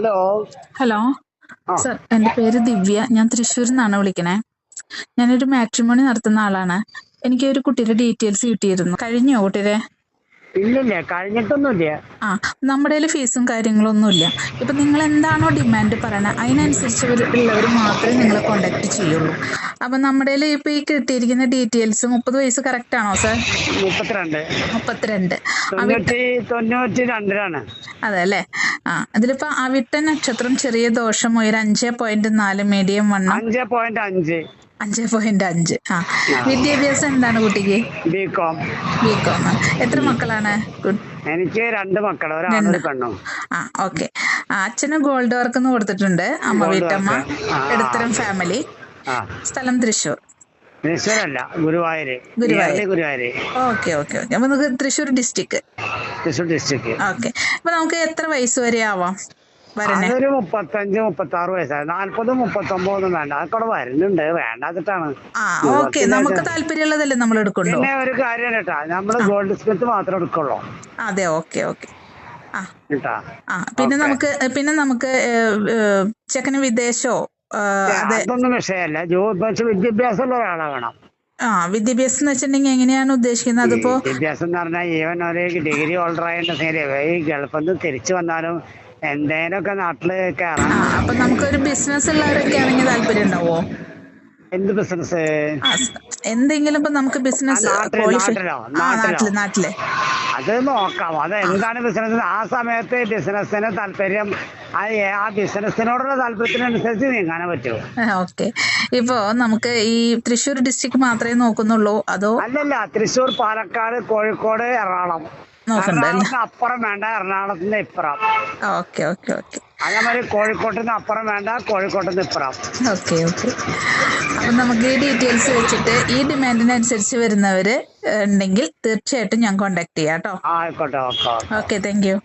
Hello. Hello. Sir എന്റെ പേര് ദിവ്യ. ഞാൻ തൃശ്ശൂരിൽ നിന്നാണ് വിളിക്കണേ. ഞാനൊരു മാട്രിമോണി നടത്തുന്ന ആളാണ്. എനിക്ക് ഒരു കുട്ടിയുടെ ഡീറ്റെയിൽസ് കിട്ടിയിരുന്നു. കഴിഞ്ഞോ കുട്ടിയുടെ? ഇല്ലില്ല കഴിഞ്ഞിട്ടൊന്നുമില്ല. ആ നമ്മുടെ കയ്യിൽ ഫീസും കാര്യങ്ങളൊന്നുമില്ല. ഇപ്പൊ നിങ്ങൾ എന്താണോ ഡിമാൻഡ് പറയണത് അതിനനുസരിച്ച് ഉള്ളവർ മാത്രമേ നിങ്ങളെ കോണ്ടാക്ട് ചെയ്യുള്ളൂ. അപ്പൊ നമ്മുടെ കയ്യിൽ ഇപ്പോൾ ഈ കിട്ടിയിരിക്കുന്ന ഡീറ്റെയിൽസ് മുപ്പത് വയസ്സ് കറക്റ്റ് ആണോ സർ? മുപ്പത്തിരണ്ട്. മുപ്പത്തിരണ്ട്. തൊണ്ണൂറ്റി തൊണ്ണൂറ്റി രണ്ടിലാണ്. അതെ അല്ലേ? ആ ഇതിലിപ്പോ അവിട്ട നക്ഷത്രം ചെറിയ ദോഷം ഒരു അഞ്ച് പോയിന്റ് നാല് മീഡിയം വണ്ണം? അഞ്ച് പോയിന്റ് അഞ്ച്. അഞ്ച് പോയിന്റ് അഞ്ച്. ആ വിദ്യാഭ്യാസം എന്താണ് കുട്ടിക്ക്? ബികോം ബികോം എത്ര മക്കളാണ്? എനിക്ക് രണ്ട് മക്കൾ ഒരാണൊരു. പെണ്ണും. ആ ഓക്കെ. അച്ഛന് ഗോൾഡ് വർക്ക് എന്ന് കൊടുത്തിട്ടുണ്ട്. അമ്മ വീട്ടമ്മ. എടുത്തരം ഫാമിലി സ്ഥലം Thrissur. തൃശ്ശൂരല്ല Guruvayur. Guruvayur. Guruvayur Guruvayur. Okay okay okay. അപ്പൊ നമുക്ക് Thrissur district Thrissur district okay അപ്പൊ നമുക്ക് എത്ര വയസ്സ് വരെ ആവാം അതൊരു മുപ്പത്തഞ്ച് മുപ്പത്തി ആറ് വയസ്സായി. നാല്പത് മുപ്പത്തൊമ്പതൊന്നും വേണ്ട. അതൊക്കെ വരുന്നുണ്ട്. വേണ്ടാത്തിട്ടാണ് ഓക്കെ നമുക്ക് താല്പര്യമുള്ളതല്ലേ നമ്മൾ എടുക്കണ്ടോ പിന്നെ ഒരു കാര്യം കേട്ടാ നമ്മൾ ഗോൾഡ് സ്മിത്ത് മാത്രം എടുക്കുള്ളൂ. അതെ ഓക്കെ ഓക്കെ ആ. പിന്നെ നമുക്ക് പിന്നെ നമുക്ക് ചെക്കന് വിദേശോ? അതൊന്നും വിഷയമല്ല. വിദ്യാഭ്യാസമുള്ള ഒരാളെ വേണം ആ വിദ്യാഭ്യാസം എന്ന് വെച്ചിട്ടുണ്ടെങ്കിൽ എങ്ങനെയാണ് ഉദ്ദേശിക്കുന്നത്? അതിപ്പോ വിദ്യാഭ്യാസം എന്ന് പറഞ്ഞാൽ ഈവൻ ഒരു ഡിഗ്രി ഹോൾഡർ നേരെ ഈ ഗൾഫിൽ നിന്ന് തിരിച്ചു വന്നാലും എന്തേലൊക്കെ നാട്ടിൽ കയറാം അപ്പൊ നമുക്കൊരു ബിസിനസ് ഉള്ളവരൊക്കെ ആണെങ്കിൽ താല്പര്യം ഉണ്ടാവോ? എന്ത് ബിസിനസ് എന്തെങ്കിലും ഇപ്പൊ നമുക്ക് ബിസിനസ് നാട്ടിൽ? നാട്ടിലോ? അത് നോക്കാം. അത് എന്താണ് ബിസിനസ് ആ സമയത്ത് ബിസിനസ്സിന് താല്പര്യം. ആ ബിസിനസ്സിനോടുള്ള താല്പര്യത്തിനനുസരിച്ച് നീങ്ങാനേ പറ്റൂ. ഓക്കെ. ഇപ്പോ നമുക്ക് ഈ തൃശ്ശൂർ ഡിസ്ട്രിക്ട് മാത്രമേ നോക്കുന്നുള്ളൂ അതോ? അല്ലല്ല തൃശ്ശൂർ പാലക്കാട് കോഴിക്കോട് എറണാകുളം. അപ്പുറം വേണ്ട എറണാകുളത്തിന്റെ ഇപ്പുറം. Okay okay okay. അതേമാതിരി നിന്ന് അപ്പുറം വേണ്ട കോഴിക്കോട്ടിന് ഇപ്പുറം. Okay okay. അപ്പം നമുക്ക് ഈ ഡീറ്റെയിൽസ് വെച്ചിട്ട് ഈ ഡിമാൻഡിനനുസരിച്ച് വരുന്നവര് ഉണ്ടെങ്കിൽ തീർച്ചയായിട്ടും ഞാൻ കോണ്ടാക്ട് ചെയ്യാം കേട്ടോ. ആയിക്കോട്ടെ ഓക്കെ ഓക്കെ. Thank you